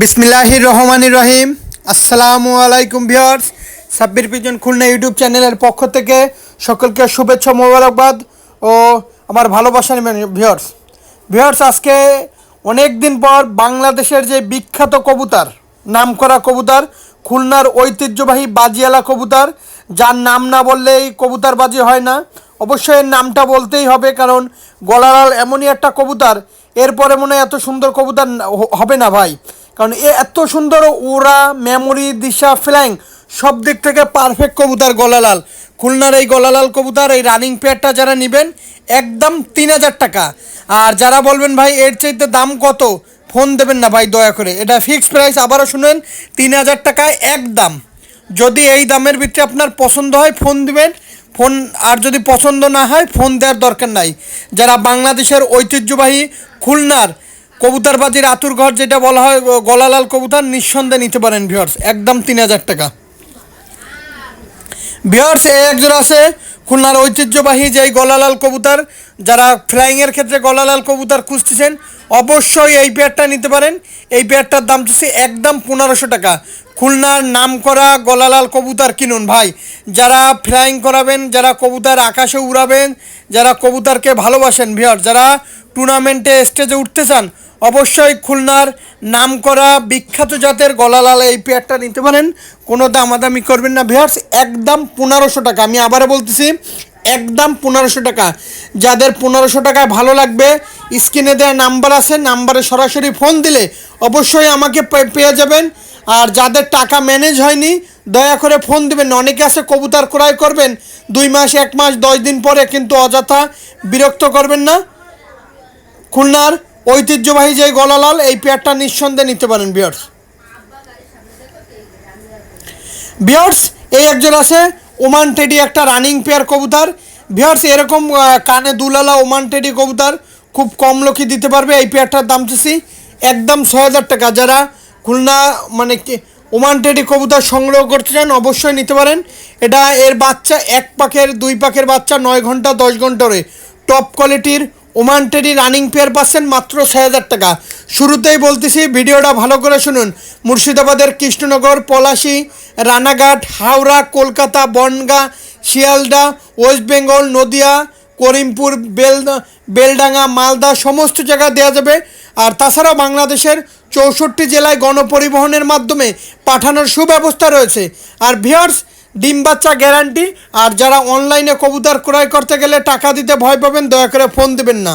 বিসমিল্লাহির রহমানির রহিম আসসালামু আলাইকুম viewers. Sabbir pigeon Khulna YouTube চ্যানেলের পক্ষ থেকে সকলকে শুভেচ্ছা মোবারকবাদ ও আমার ভালোবাসা নেবেন ভিউয়ার্স। ভিউয়ার্স, আজকে অনেক দিন পর বাংলাদেশের যে বিখ্যাত কবুতর, নামকরা কবুতার, খুলনার ঐতিহ্যবাহী বাজিয়ালা কবুতার, যার নাম না বললেই কবুতার বাজি হয় না। অবশ্যই এর নামটা বলতেই হবে, কারণ গলালাল এমনই একটা কবুতার, এরপরে মনে হয় এত সুন্দর কবুতার হবে না ভাই। কারণ এ এত সুন্দর ওরা মেমোরি দিশা ফ্ল্যাং সব দিক থেকে পারফেক্ট কবুতর গলালাল। খুলনার এই গলালাল কবুতর, এই রানিং পেয়ারটা যারা নেবেন, একদম তিন হাজার টাকা। আর যারা বলবেন, ভাই, এর চাইতে দাম কত? ফোন দেবেন না, ভাই, দয়া করে। এটা ফিক্সড প্রাইস আবারও শুনেন, তিন হাজার টাকায় একদম। যদি এই দামের ভিতরে আপনার পছন্দ হয়, ফোন দিবেন। ফোন, আর যদি পছন্দ না হয়, ফোন দেওয়ার দরকার নাই। যারা বাংলাদেশের ঐতিহ্যবাহী খুলনার কবুতরবাজির আতুর ঘর যেটা বলা হয় গলালাল কবুতার, নিঃসন্দেহে নিতে পারেন ভিওর্স একদম তিন হাজার টাকা। ভিওর্স এ একজন আছে, খুলনার ঐতিহ্যবাহী যে গলালাল কবুতার, যারা ফ্লাইংয়ের ক্ষেত্রে গলালাল কবুতার খুঁজতেছেন অবশ্যই এই পেয়ারটা নিতে পারেন। এই পেয়ারটার দাম হচ্ছে একদম পনেরোশো টাকা। খুলনার নাম করা গলালাল কবুতর কিনুন ভাই। যারা ফ্লাইং করাবেন, যারা কবুতর আকাশে উড়াবেন, যারা কবুতরকে ভালোবাসেন ভিওর যারা টুর্নামেন্টে স্টেজে উঠতে চান, অবশ্যই খুলনার নামকরা বিখ্যাত জাতের গলালাল এই পেয়ারটা নিতে পারেন। কোনো দামাদামি করবেন না ভিয়ার্স একদম পনেরোশো টাকা। আমি আবারও বলতেছি একদম পনেরোশো টাকা। যাদের পনেরোশো টাকায় ভালো লাগবে, স্ক্রিনে দেওয়া নাম্বার আছে, নাম্বারে সরাসরি ফোন দিলে অবশ্যই আমাকে পেয়ে যাবেন। আর যাদের টাকা ম্যানেজ হয়নি, দয়া করে ফোন দিবেন। অনেকে আছে কবুতর ক্রয় করবেন, দুই মাস, এক মাস, দশ দিন পরে কিন্তু অযথা বিরক্ত করবেন না। খুলনার ঐতিহ্যবাহী যে গলালাল, এই পেয়ারটা নিঃসন্দেহে নিতে পারেন, বিয়ার্স। বিয়ার্স, এই একজন আছে ওমান টেডি একটা রানিং পেয়ার কবুতর। ভিওর্স এরকম কানে দুলালা ওমান টেডি কবুতর খুব কম লোকই দিতে পারবে, এই পেয়ারটার দাম চেয়েছি একদম ছ হাজার টাকা। যারা খুলনা মানে ওমান টেডি কবুতর সংগ্রহ করতে চান, অবশ্যই নিতে পারেন। এটা এর বাচ্চা, এক পাখের দুই পাখের বাচ্চা, নয় ঘণ্টা, দশ ঘন্টারে টপ কোয়ালিটির ওমান টেডি রানিং পেয়ার পাচ্ছেন মাত্র ছয় হাজার টাকা। শুরুতেই বলতেছি, ভিডিওটা ভালো করে শুনুন। মুর্শিদাবাদের কৃষ্ণনগর, পলাশি, রানাঘাট, হাওড়া, কলকাতা, বনগাঁ, শিয়ালদা, ওয়েস্ট বেঙ্গল, নদিয়া, করিমপুর, বেল বেলডাঙ্গা, মালদা, সমস্ত জায়গা দেওয়া যাবে। আর তাছাড়া বাংলাদেশের চৌষট্টি জেলায় গণপরিবহনের মাধ্যমে পাঠানোর সুব্যবস্থা রয়েছে। আর ভিয়ার্স ডিম বাচ্চা গ্যারান্টি আর যারা অনলাইনে কবুতর ক্রয় করতে গেলে টাকা দিতে ভয় পাবেন, দয়া করে ফোন দেবেন না।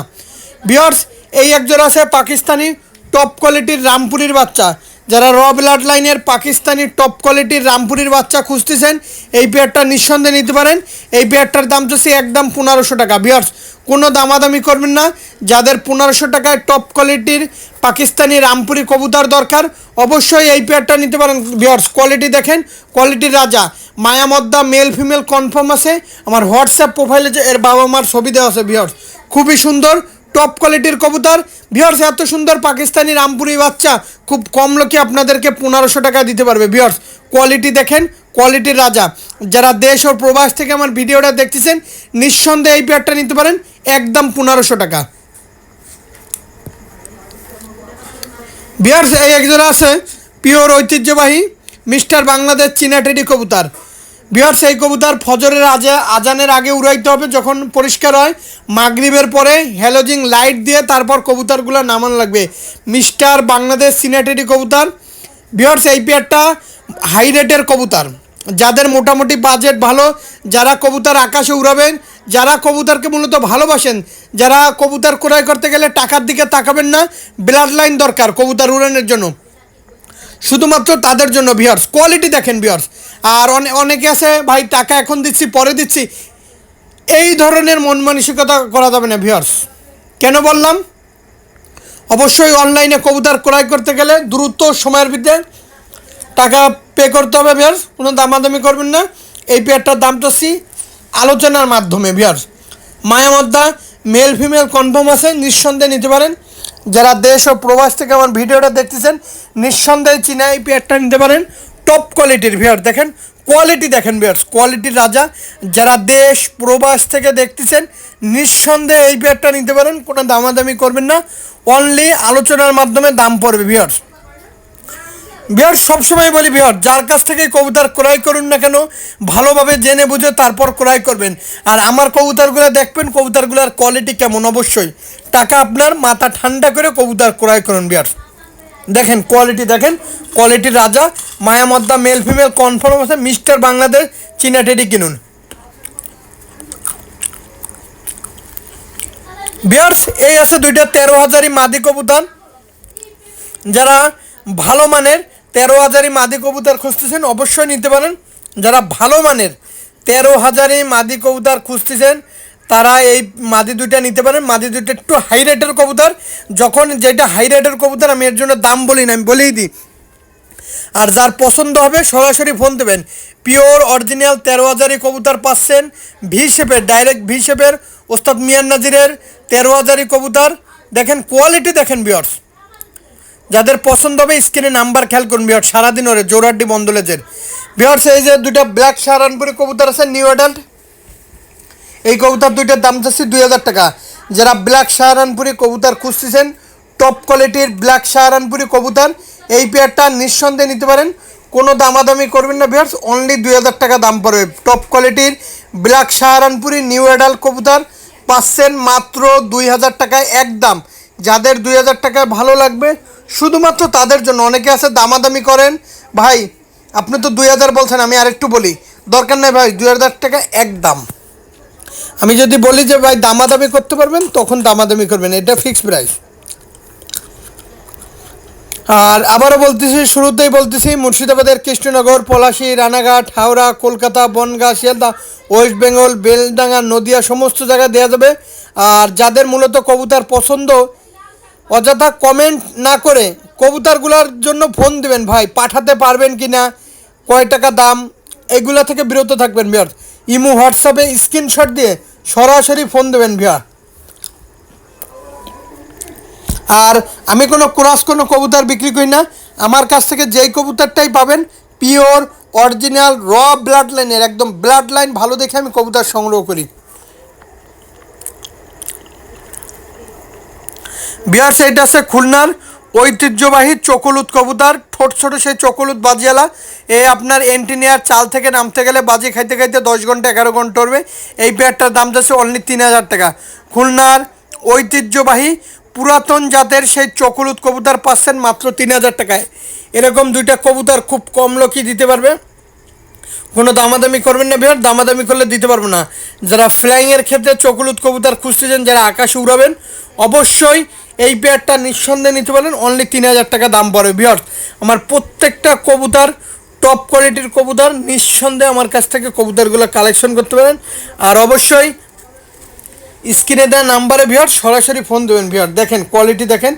বিয়ার্স এই একজন আছে পাকিস্তানি টপ কোয়ালিটির রামপুরির বাচ্চা। যারা র ব্লাড লাইনের পাকিস্তানি টপ কোয়ালিটির রামপুরির বাচ্চা খুঁজতেছেন, এই পেয়ারটা নিঃসন্দেহে নিতে পারেন। এই পেয়ারটার দাম হচ্ছে একদম পনেরোশো টাকা। ভিওর্স কোনো দামাদামি করবেন না। যাদের পনেরোশো টাকায় টপ কোয়ালিটির পাকিস্তানি রামপুরি কবুতর দরকার, অবশ্যই এই পেয়ারটা নিতে পারেন। ভিওর্স কোয়ালিটি দেখেন কোয়ালিটির রাজা। মায়ামদ্দা মেল ফিমেল কনফার্ম আছে। আমার হোয়াটসঅ্যাপ প্রোফাইলে যে এর বাবা মার ছবি দেওয়া আছে ভিওর্স খুবই সুন্দর। টপ কোয়ালিটির কবুতর। ভিওর্স এত সুন্দর পাকিস্তানি রামপুরি বাচ্চা। খুব কম লোকে আপনাদেরকে পনেরোশো টাকা দিতে পারবে। ভিওর্স কোয়ালিটি দেখেন কোয়ালিটির রাজা। যারা দেশ ও প্রবাস থেকে আমার ভিডিওটা দেখতেছেন, নিঃসন্দেহে এই পেয়ারটা নিতে পারেন, একদম পনেরোশো টাকা। বিহার এই একজন আছে পিওর ঐতিহ্যবাহী মিস্টার বাংলাদেশ চীনা টেডি কবুতর। বিহার সেই কবুতর ফজরের আজে আজানের আগে উড়াইতে হবে যখন পরিষ্কার হয়। মাগরিবের পরে হ্যালোজিং লাইট দিয়ে তারপর কবুতরগুলো নামানো লাগবে। মিস্টার বাংলাদেশ চীনা টেডি কবুতর, বিহার এই পেয়ারটা হাই রেটের কবুতর। যাদের মোটামুটি বাজেট ভালো, যারা কবুতর আকাশে উড়াবেন, যারা কবুতরকে মূলত ভালোবাসেন, যারা কবুতর ক্রয় করতে গেলে টাকার দিকে তাকাবেন না, ব্লাড লাইন দরকার কবুতর উড়ানোর জন্য। শুধুমাত্র তাদের জন্য ভিওর্স কোয়ালিটি দেখেন ভিওর্স আর অনে- অনেকে আছে, ভাই, টাকা এখন দিচ্ছি, পরে দিচ্ছি। এই ধরনের মন মানসিকতা করা যাবে না ভিওর্স কেন বললাম? অবশ্যই অনলাইনে কবুতর ক্রয় করতে গেলে দ্রুত সময়ের ভিতরে টাকা পে করতে হবে ভিয়ার্স কোনো দামাদামি করবেন না। এই পেয়ারটার দাম চাচ্ছি আলোচনার মাধ্যমে ভিয়ার্স মায়ামদ্দা মেল ফিমেল কনফার্ম আছে, নিঃসন্দেহে নিতে পারেন। যারা দেশ ও প্রবাস থেকে আমার ভিডিওটা দেখতেছেন, নিঃসন্দেহে চীনা এই পেয়ারটা নিতে পারেন। টপ কোয়ালিটির ভিয়ার দেখেন কোয়ালিটি দেখেন ভিয়ার্স কোয়ালিটির রাজা যারা দেশ, প্রবাস থেকে দেখতেছেন, নিঃসন্দেহে এই পেয়ারটা নিতে পারেন, কোনো দামাদামি করবেন না অনলি আলোচনার মাধ্যমে দাম পড়বে ভিয়ার্স বিহার সবসময় বলি বিহার যার কাছ থেকে কবুতর ক্রয় করুন না কেন, ভালোভাবে জেনে বুঝে তারপর ক্রয় করবেন। আর আমার কবুতরগুলো দেখবেন, কবুতরগুলোর কোয়ালিটি কেমন? অবশ্যই। টাকা আপনার মাথা ঠান্ডা করে কবুতর ক্রয় করুন বিহার দেখেন কোয়ালিটি দেখেন কোয়ালিটির রাজা, মায়ামদ্দা মেল ফিমেল কনফার্ম আছে মিস্টার বাংলাদেশ, চীনা টেডি কিনুন। বিয়ার্স এই আছে দুইটা তেরো হাজারি মাদি কবুতর। যারা ভালো মানের তেরো হাজারি মাদি কবুতর খুঁজতেছেন, অবশ্যই নিতে পারেন। যারা ভালো মানের তেরো হাজারি মাদি কবুতর খুঁজতেছেন তারা এই মাদি দুইটা নিতে পারেন। মাদি দুইটা একটু হাই রেটের কবুতর। যখন যেটা হাই রেটের কবুতর, আমি এর জন্য দাম বলি না, আমি বলেই দিই। আর যার পছন্দ হবে, সরাসরি ফোন দেবেন। পিওর অরিজিনাল তেরো হাজারি কবুতর পাচ্ছেন। ভি শেপের ডাইরেক্ট ভি শেপের ওস্তাদ মিয়ান নাজিরের তেরো হাজারি কবুতর। দেখেন কোয়ালিটি দেখেন বিয়ার্স যাদের পছন্দ হবে স্ক্রিনে নাম্বার খেয়াল করুন বিহার সারাদিন ওরে জোরাড্ডি বন্দলেজের। বিহার এই যে দুটা ব্ল্যাক সাহারানপুরি কবুতর আছে নিউ অ্যাডাল্ট এই কবুতর দুইটার দাম চাচ্ছি দুই হাজার টাকা। যারা ব্ল্যাক সাহারানপুরি কবুতর খুঁজতেছেন টপ কোয়ালিটির ব্ল্যাক সাহারানপুরি কবুতর, এই পেয়ারটা নিঃসন্দেহে নিতে পারেন। কোনো দামাদামি করবেন না বিহার্স অনলি দুই হাজার টাকা দাম পড়বে। টপ কোয়ালিটির ব্ল্যাক সাহারানপুরি নিউ অ্যাডাল্ট কবুতর পাচ্ছেন মাত্র দুই হাজার টাকায় একদম। যাদের দুই হাজার টাকায় ভালো লাগবে, শুধুমাত্র তাদের জন্য। অনেকে আছে দামাদামি করেন। ভাই, আপনি তো দুই হাজার বলছেন, আমি আরেকটু বলি। দরকার নেই ভাই, দুই হাজার টাকা একদম। আমি যদি বলি যে ভাই দামাদামি করতে পারবেন, তখন দামাদামি করবেন। এটা ফিক্সড প্রাইস আর আবারও বলতেছি, শুরুতেই বলতেছি, মুর্শিদাবাদের কৃষ্ণনগর, পলাশী, রানাঘাট, হাওড়া, কলকাতা, বনগাঁ, শিয়ালদা, ওয়েস্ট বেঙ্গল, বেলডাঙ্গা, নদিয়া, সমস্ত জায়গায় দেওয়া যাবে। আর যাদের মূলত কবুতার পছন্দ, অযথা কমেন্ট না করে কবুতরগুলোর জন্য ফোন দিবেন, ভাই, পাঠাতে পারবেন কি না কয় টাকা দাম? এগুলা থেকে বিরত থাকবেন বিয়ার ইমো, হোয়াটসঅ্যাপে স্ক্রিনশট দিয়ে সরাসরি ফোন দেবেন বিয়ার আর আমি কোনো ক্রস কোনো কবুতর বিক্রি করি না। আমার কাছ থেকে যেই কবুতরটাই পাবেন, পিওর, অরিজিনাল, র ব্লাড লাইনের একদম ব্লাড লাইন ভালো দেখে আমি কবুতর সংগ্রহ করি। বিহার সাইড আছে খুলনার ঐতিহ্যবাহী চকলুত কবুতর, ঠোঁট ছোট সেই চকলুত বাজিয়ালা। এ আপনার এন্টিনিয়ার চাল থেকে নামতে গেলে বাজি খাইতে খাইতে দশ ঘণ্টা, এগারো ঘণ্টা উঠবে। এই পেয়ারটার দাম যাচ্ছে অনলি তিন হাজার টাকা। খুলনার ঐতিহ্যবাহী পুরাতন জাতের সেই চকলুত কবুতর পাচ্ছেন মাত্র তিন হাজার টাকায়। এরকম দুইটা কবুতার খুব কম লোকই দিতে পারবে। কোনো দামাদামি করবেন না বিহার দামাদামি করলে দিতে পারব না। যারা ফ্লাইংয়ের ক্ষেত্রে চকলুত কবুতর খুঁজতেছেন, যারা আকাশে উড়াবেন, অবশ্যই এই পেয়ারটা নিঃসন্দেহে নিতে পারেন অনলি তিন হাজার টাকা দাম পড়ে বিহার আমার প্রত্যেকটা কবুতর টপ কোয়ালিটির কবুতর, নিঃসন্দেহে আমার কাছ থেকে কবুতরগুলো কালেকশন করতে পারেন। আর অবশ্যই স্ক্রিনে দেওয়া নাম্বারে ভিওর সরাসরি ফোন দেবেন ভিওর দেখেন কোয়ালিটি দেখেন,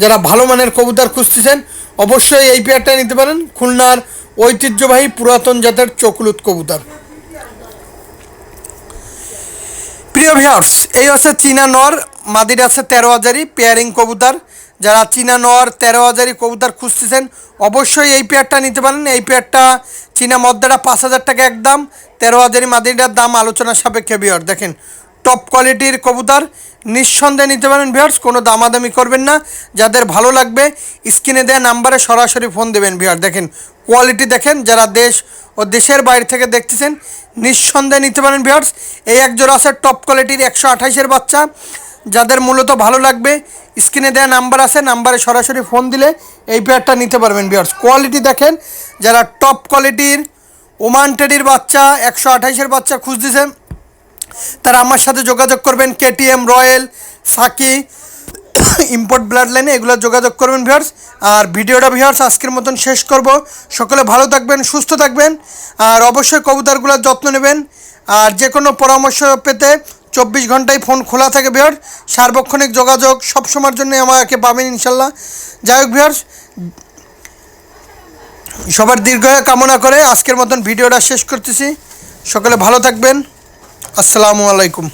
যারা ভালো মানের কবুতর খুঁজতেছেন, অবশ্যই এই পেয়ারটা নিতে পারেন, খুলনার ঐতিহ্যবাহী পুরাতন জাতের চকলুত কবুতর। প্রিয় ভিওর্স এই হচ্ছে চীনা নর মাদির আছে তেরো হাজারি পেয়ারিং কবুতর। যারা চীনা নর তেরো হাজারি কবুতর খুঁজতেছেন, অবশ্যই এই পেয়ারটা নিতে পারেন। এই পেয়ারটা চীনা মদ্দাটা পাঁচ হাজার টাকা একদম। তেরো হাজারি মাদিটার দাম আলোচনার সাপেক্ষে বিয়ার দেখেন টপ কোয়ালিটির কবুতর, নিঃসন্দেহে নিতে পারেন ভিয়ার্স কোনো দামাদামি করবেন না। যাদের ভালো লাগবে, স্ক্রিনে দেওয়া নাম্বারে সরাসরি ফোন দেবেন ভিয়ার দেখেন কোয়ালিটি দেখেন, যারা দেশ ও দেশের বাইরে থেকে দেখতেছেন, নিঃসন্দেহে নিতে পারেন ভিয়ার্স এই একজোড়া আছে টপ কোয়ালিটির একশো আঠাইশের বাচ্চা। যাদের মূলত ভালো লাগবে, স্ক্রিনে দেওয়া নাম্বার আছে, নাম্বারে সরাসরি ফোন দিলে এই পেয়ারটা নিতে পারবেন ভিয়ার্স কোয়ালিটি দেখেন, যারা টপ কোয়ালিটির ওমান টেডির বাচ্চা, একশো আঠাইশের বাচ্চা খুঁজতেছেন, তারা আমার সাথে যোগাযোগ করবেন। কেটিএম রয়্যাল সাকি ইম্পোর্ট ব্লাড লাইনে এগুলো যোগাযোগ করবেন ভিউয়ার্স আর ভিডিওটা ভিউয়ার্স আজকের মতন শেষ করব। সকলে ভালো থাকবেন, সুস্থ থাকবেন। আর অবশ্যই কবুতরগুলোর যত্ন নেবেন। আর যে কোনো পরামর্শ পেতে চব্বিশ ঘন্টায় ফোন খোলা থাকে বিহার। সার্বক্ষণিক যোগাযোগ সব সময়ের জন্য আমাকে পাবেন ইনশাল্লাহ। যাই হোক বিহার, সবার দীর্ঘ কামনা করে আজকের মতন ভিডিওটা শেষ করতেছি। সকলে ভালো থাকবেন। আসসালামু আলাইকুম।